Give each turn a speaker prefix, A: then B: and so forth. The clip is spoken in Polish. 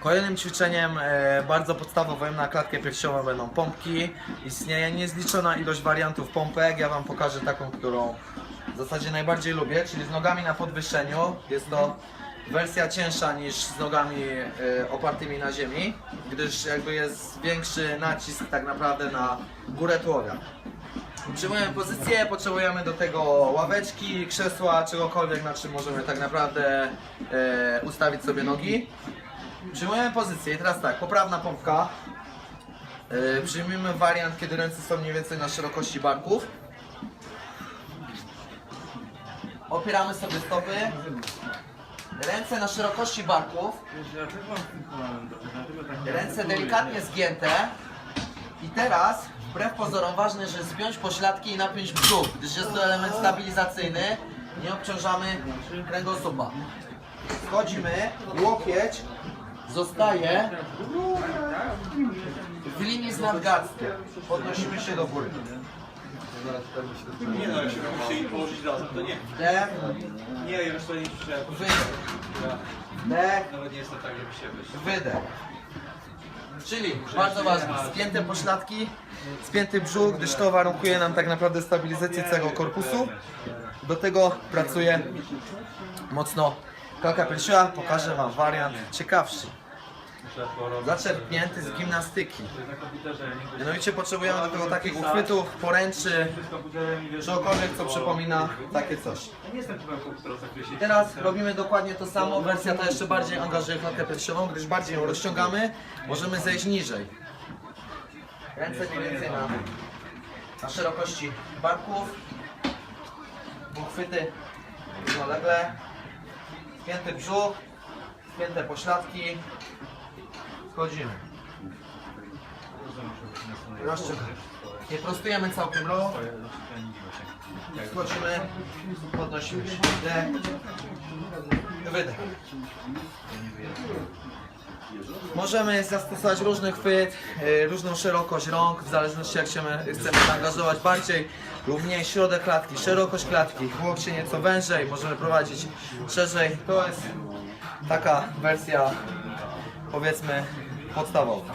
A: Kolejnym ćwiczeniem e, bardzo podstawowym na klatkę piersiową będą pompki. Istnieje niezliczona ilość wariantów pompek. Ja Wam pokażę taką, którą w zasadzie najbardziej lubię, czyli z nogami na podwyższeniu. Jest to wersja cięższa niż z nogami e, opartymi na ziemi, gdyż jakby jest większy nacisk tak naprawdę na górę tułowia. Przyjmujemy pozycję, potrzebujemy do tego ławeczki, krzesła, czegokolwiek, na czym możemy tak naprawdę e, ustawić sobie nogi. Przyjmujemy pozycję i teraz tak, poprawna pompka. E, przyjmujemy wariant, kiedy ręce są mniej więcej na szerokości barków. Opieramy sobie stopy. Ręce na szerokości barków. Ręce delikatnie zgięte. I teraz, wbrew pozorom, ważne, że zpiąć pośladki i napiąć brzuch, gdyż jest to element stabilizacyjny. Nie obciążamy kręgosłupa. Schodzimy, łokieć zostaje w linii z nadgarstkiem. Podnosimy się do góry.
B: Nie no, jeśli się położyć razem, to nie.
A: Wdech,
B: Nie, ja już to nie przyszedłem.
A: wydech. Wdech,
B: Nawet nie jestem tak, żeby się wyjść.
A: wydech. Czyli bardzo ważne, spięte pośladki, spięty brzuch, gdyż to warunkuje nam tak naprawdę stabilizację całego korpusu. Do tego pracuje mocno klalka piersiowa. Pokażę Wam wariant ciekawszy. Zaczerpnięty z gimnastyki. Mianowicie potrzebujemy do tego takich uchwytów, poręczy, czegokolwiek co przypomina takie coś. I teraz robimy dokładnie to samo, wersja ta jeszcze bardziej angażuje klatkę piersiową, gdyż bardziej ją rozciągamy, możemy zejść niżej. Ręce mniej więcej na, na szerokości barków, uchwyty równolegle, spięty brzuch, spięte pośladki, schodzimy. Rozciągamy. Nie prostujemy całkiem low, schodzimy, podnosimy się, wydech. Możemy zastosować różny chwyt, y, różną szerokość rąk, w zależności jak się chcemy zaangażować bardziej lub mniej środek klatki, szerokość klatki, łokcie nieco wężej, możemy prowadzić szerzej. To jest taka wersja powiedzmy podstawowa.